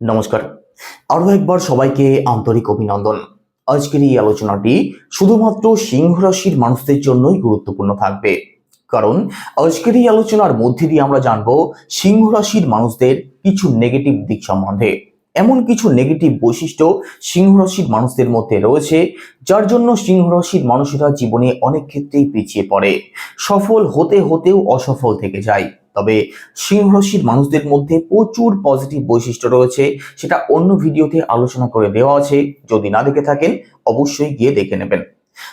নমস্কার। আরও একবার সবাইকে আন্তরিক অভিনন্দন। আজকের এই আলোচনাটি শুধুমাত্র সিংহ রাশির মানুষদের জন্যই গুরুত্বপূর্ণ থাকবে। কারণ আজকের এই আলোচনার মধ্যে দিয়ে আমরা জানব সিংহ রাশির মানুষদের কিছু নেগেটিভ দিক সম্বন্ধে। এমন কিছু নেগেটিভ বৈশিষ্ট্য সিংহ রাশির মানুষদের মধ্যে রয়েছে, যার জন্য সিংহ রাশির মানুষেরা জীবনে অনেক ক্ষেত্রেই পিছিয়ে পড়ে। সফল হতে হতেও অসফল থেকে যায়। তবে সিংহ মানুষদের মধ্যে প্রচুর পজিটিভ বৈশিষ্ট্য রয়েছে, সেটা অন্য ভিডিওতে আলোচনা করে দেওয়া আছে, যদি না দেখে থাকেন, অবশ্যই গিয়ে দেখে নেবেন।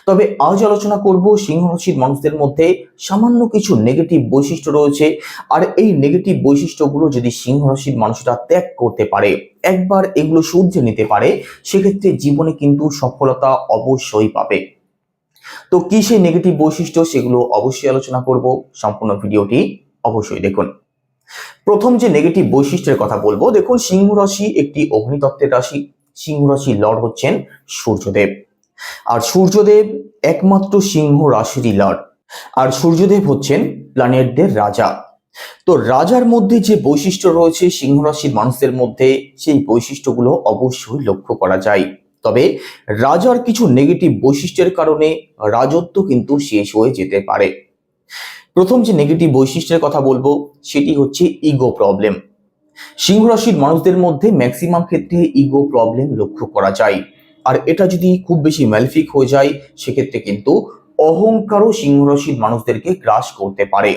তবে আজ আলোচনা করব সিংহ মানুষদের মধ্যে সামান্য কিছু নেগেটিভ বৈশিষ্ট্য রয়েছে, আর এই নেগেটিভ বৈশিষ্ট্যগুলো যদি সিংহ মানুষরা ত্যাগ করতে পারে, একবার এগুলো শুধরে নিতে পারে, সেক্ষেত্রে জীবনে কিন্তু সফলতা অবশ্যই পাবে। তো কি সেই নেগেটিভ বৈশিষ্ট্য সেগুলো অবশ্যই আলোচনা করব সম্পূর্ণ ভিডিওটি। অবশ্যই দেখুন। প্রথম যে নেগেটিভ বৈশিষ্ট্যের কথা বলব, দেখুন সিংহ রাশি একটি অগ্নিতত্ত্বের রাশি। সিংহ রাশির লর্ড হচ্ছেন সূর্যদেব। আর সূর্যদেব একমাত্র সিংহ রাশিরই লর্ড। আর সূর্যদেব হচ্ছেন প্ল্যানেটদের রাজা। তো রাজার মধ্যে যে বৈশিষ্ট্য রয়েছে সিংহ রাশির মানুষদের মধ্যে, সেই বৈশিষ্ট্যগুলো অবশ্যই লক্ষ্য করা যায়। তবে রাজার কিছু নেগেটিভ বৈশিষ্ট্যের কারণে রাজত্ব কিন্তু শেষ হয়ে যেতে পারে। প্রথম যে নেগেটিভ বৈশিষ্ট্যের কথা বলব, সেটি হচ্ছে ইগো প্রবলেম সিংহ রাশির মানুষদের মধ্যে ম্যাক্সিমাম ক্ষেত্রে ইগো প্রবলেম লক্ষ্য করা যায়। আর এটা যদি খুব বেশি ম্যালফিক হয়ে যায়, সেক্ষেত্রে কিন্তু অহংকারও সিংহ রাশির মানুষদেরকে গ্রাস করতে পারে।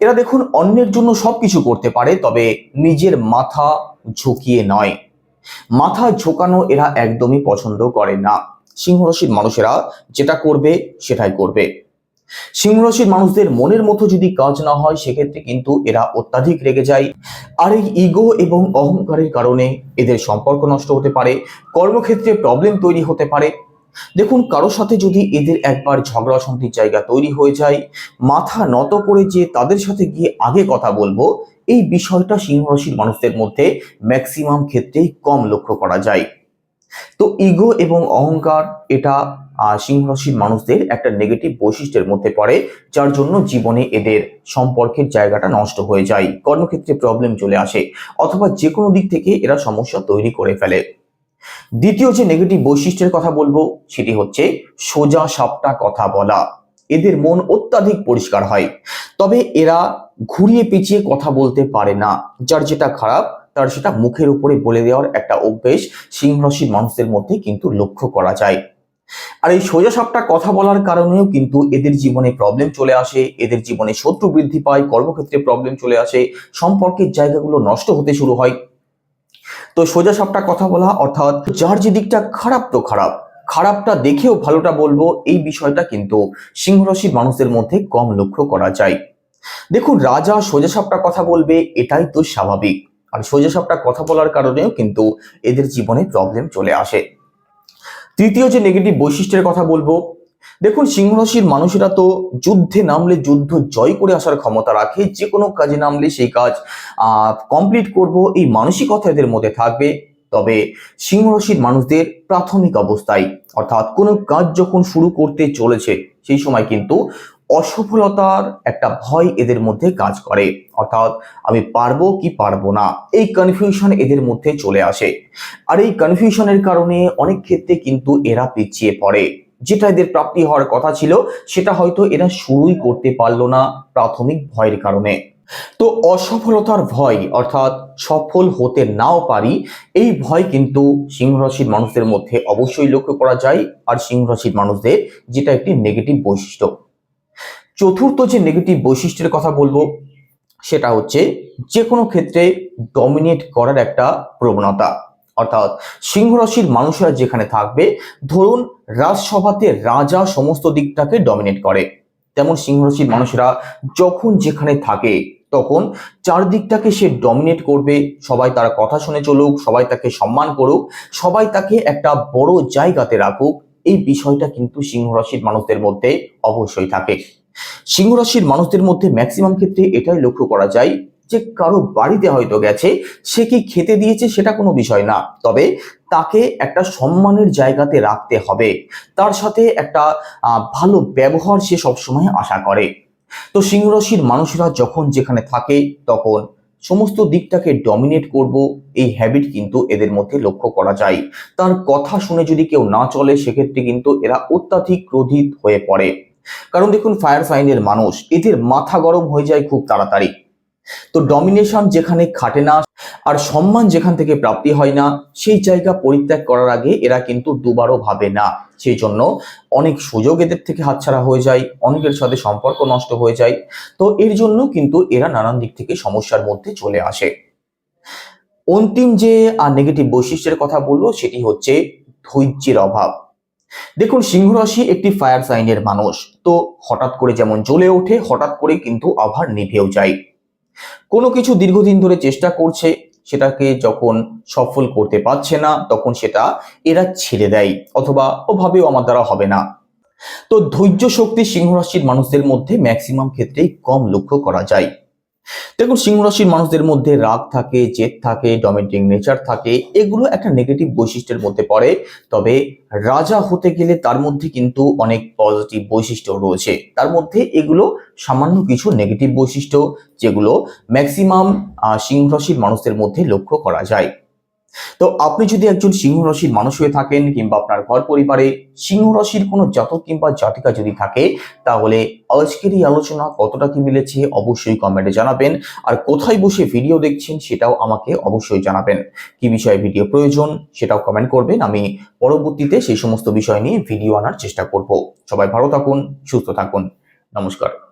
এরা দেখুন অন্যের জন্য সবকিছু করতে পারে, তবে নিজের মাথা ঝুঁকিয়ে নয়। মাথা ঝোঁকানো এরা একদমই পছন্দ করে না। সিংহ রাশির মানুষেরা যেটা করবে, সেটাই করবে। সিংহ রাশির মানুষদের মনের মতো যদি কাজ না হয়, সেক্ষেত্রে কিন্তু এরা অত্যাধিক রেগে যায়। আর এই ইগো এবং অহংকারের কারণে এদের সম্পর্ক নষ্ট হতে পারে, কর্মক্ষেত্রে প্রবলেম তৈরি হতে পারে। দেখুন কারোর সাথে যদি এদের একবার ঝগড়া শান্তির জায়গা তৈরি হয়ে যায়, মাথা নত করে যে তাদের সাথে গিয়ে আগে কথা বলব, এই বিষয়টা সিংহ রাশির মানুষদের মধ্যে ম্যাক্সিমাম ক্ষেত্রেই কম লক্ষ্য করা যায়। তো ইগো এবং অহংকার, এটা সিংহ রাশির মানুষদের একটা নেগেটিভ বৈশিষ্ট্যের মধ্যে পড়ে, যার জন্য জীবনে এদের সম্পর্কের জায়গাটা নষ্ট হয়ে যায়, কর্মক্ষেত্রে প্রবলেম চলে আসে, অথবা যে কোনো দিক থেকে এরা সমস্যা তৈরি করে ফেলে। দ্বিতীয় যে নেগেটিভ বৈশিষ্ট্যের কথা বলব, সেটি হচ্ছে সোজা সাপটা কথা বলা। এদের মন অত্যাধিক পরিষ্কার হয়। তবে এরা ঘুরিয়ে পেঁচিয়ে কথা বলতে পারে না। যার যেটা খারাপ, তার সেটা মুখের উপরে বলে দেওয়ার একটা অভ্যেস সিংহ রাশির মানুষদের মধ্যে কিন্তু লক্ষ্য করা যায়। আর এই সোজা সাপটা কথা বলার কারণেও কিন্তু এদের জীবনে প্রবলেম চলে আসে, এদের জীবনে শত্রু বৃদ্ধি পায়, কর্মক্ষেত্রে প্রবলেম চলে আসে, সম্পর্কের জায়গাগুলো নষ্ট হতে শুরু হয়। তো সোজা সাপটা কথা বলা অর্থাৎ যার যে দিকটা খারাপ তো খারাপ, খারাপটা দেখেও ভালোটা বলব, এই বিষয়টা কিন্তু সিংহ রাশির মানুষদের মধ্যে কম লক্ষ্য করা যায়। দেখুন, রাজা সোজা সাপটা কথা বলবে, এটাই তো স্বাভাবিক। আর সোজা সাপটা কথা বলার কারণেও কিন্তু এদের জীবনে প্রবলেম চলে আসে। তৃতীয় যে নেগেটিভ বৈশিষ্ট্যের কথা বলব, দেখুন সিংহ রাশির মানুষেরা তো যুদ্ধে নামলে যুদ্ধ জয় করে আসার ক্ষমতা রাখে, যে কোনো কাজে নামলে সেই কাজ কমপ্লিট করব, এই মানসিকতা এদের মধ্যে থাকবে। তবে সিংহ রাশির মানুষদের প্রাথমিক অবস্থায়, অর্থাৎ কোনো কাজ যখন শুরু করতে চলেছে, সেই সময় কিন্তু অসফলতার একটা ভয় এদের মধ্যে কাজ করে। অর্থাৎ আমি পারব কি পারব না, এই কনফিউশন এদের মধ্যে চলে আসে। আর এই কনফিউশনের কারণে অনেক ক্ষেত্রে কিন্তু এরা পিছিয়ে পড়ে। যেটা এদের প্রাপ্তি হওয়ার কথা ছিল, সেটা হয়তো এরা শুরুই করতে পারল না প্রাথমিক ভয়ের কারণে। তো অসফলতার ভয় অর্থাৎ সফল হতে নাও পারি, এই ভয় কিন্তু সিংহ রাশির মানুষদের মধ্যে অবশ্যই লক্ষ্য করা যায়। আর সিংহ রাশির মানুষদের যেটা একটি নেগেটিভ বৈশিষ্ট্য। চতুর্থ যে নেগেটিভ বৈশিষ্ট্যের কথা বলব, সেটা হচ্ছে যে কোনো ক্ষেত্রে ডমিনেট করার একটা প্রবণতা। অর্থাৎ সিংহ রাশির মানুষরা যেখানে থাকবে, ধরুন রাজসভাতে রাজা সমস্ত দিকটাকে ডমিনেট করে। তেমন সিংহ রাশির মানুষরা যখন যেখানে থাকে, তখন চারদিকটাকে সে ডমিনেট করবে। সবাই তার কথা শুনে চলুক, সবাই তাকে সম্মান করুক, সবাই তাকে একটা বড় জায়গাতে রাখুক। এই বিষয়টা কিন্তু সিংহ রাশির মানুষদের মধ্যে অবশ্যই থাকে। সিংহ রাশির মানুষদের মধ্যে ম্যাক্সিমাম ক্ষেত্রে এটাই লক্ষ্য করা যায় যে কারও বাড়িতে হয়তো গেছে, সে কি খেতে দিয়েছে সেটা কোনো বিষয় না। তবে তাকে একটা সম্মানের জায়গাতে রাখতে হবে। তার সাথে একটা ভালো ব্যবহার সে সবসময় আশা করে। তো সিংহ রাশির মানুষরা যখন যেখানে থাকে, তখন সমস্ত দিকটাকে ডমিনেট করব, এই হ্যাবিট কিন্তু এদের মধ্যে লক্ষ্য করা যায়। তার কথা শুনে যদি কেউ না চলে, সেক্ষেত্রে কিন্তু এরা অত্যাধিক ক্রোধিত হয়ে পড়ে। কারণ দেখুন ফায়ার সাইনের মানুষ, এদের মাথা গরম হয়ে যায় খুব তাড়াতাড়ি। তো ডমিনেশন যেখানে খাটে না, আর সম্মান যেখান থেকে প্রাপ্তি হয় না, সেই জায়গা পরিত্যাগ করার আগে এরা কিন্তু দুবারও ভাবে না। সেই জন্য অনেক সুযোগ এদের থেকে হাতছাড়া হয়ে যায়, অনেকের সাথে সম্পর্ক নষ্ট হয়ে যায়। তো এর জন্য কিন্তু এরা নানান দিক থেকে সমস্যার মধ্যে চলে আসে। অন্তিম যে আর নেগেটিভ বৈশিষ্ট্যের কথা বলব, সেটি হচ্ছে ধৈর্যের অভাব। দেখুন, সিংহ রাশি একটি ফায়ার সাইনের মানুষ। তো হঠাৎ করে যেমন জ্বলে ওঠে, হঠাৎ করে কিন্তু আবার নিভেও যায়। কোনো কিছু দীর্ঘদিন ধরে চেষ্টা করছে, সেটাকে যখন সফল করতে পারছে না, তখন সেটা এরা ছেড়ে দেয়, অথবা ওভাবেও আমার দ্বারা হবে না। তো ধৈর্য শক্তি সিংহ রাশির মানুষদের মধ্যে ম্যাক্সিমাম ক্ষেত্রেই কম লক্ষ্য করা যায়। দেখুন, সিংহ রাশির মানুষদের মধ্যে রাগ থাকে, জেদ থাকে ডমিনেটিং নেচার থাকে, এগুলো একটা নেগেটিভ বৈশিষ্ট্যের মধ্যে পড়ে। তবে রাজা হতে গেলে তার মধ্যে কিন্তু অনেক পজিটিভ বৈশিষ্ট্য রয়েছে। তার মধ্যে এগুলো সামান্য কিছু নেগেটিভ বৈশিষ্ট্য, যেগুলো ম্যাক্সিমাম সিংহ রাশির মানুষদের মধ্যে লক্ষ্য করা যায়। তো আপনি যদি একজন সিংহ রাশির মানুষ হয়ে থাকেন কিংবা আপনার ঘর পরিবারে সিংহ রাশির কোনো জাতক কিংবা জাতিকা যদি থাকে, তাহলে আজকের এই আলোচনা কতটা কি মিলেছে অবশ্যই কমেন্টে জানাবেন। আর কোথায় বসে ভিডিও দেখছেন সেটাও আমাকে অবশ্যই জানাবেন। কি বিষয়ে ভিডিও প্রয়োজন সেটাও কমেন্ট করবেন। আমি পরবর্তীতে সেই সমস্ত বিষয় নিয়ে ভিডিও আনার চেষ্টা করব। সবাই ভালো থাকুন, সুস্থ থাকুন। নমস্কার।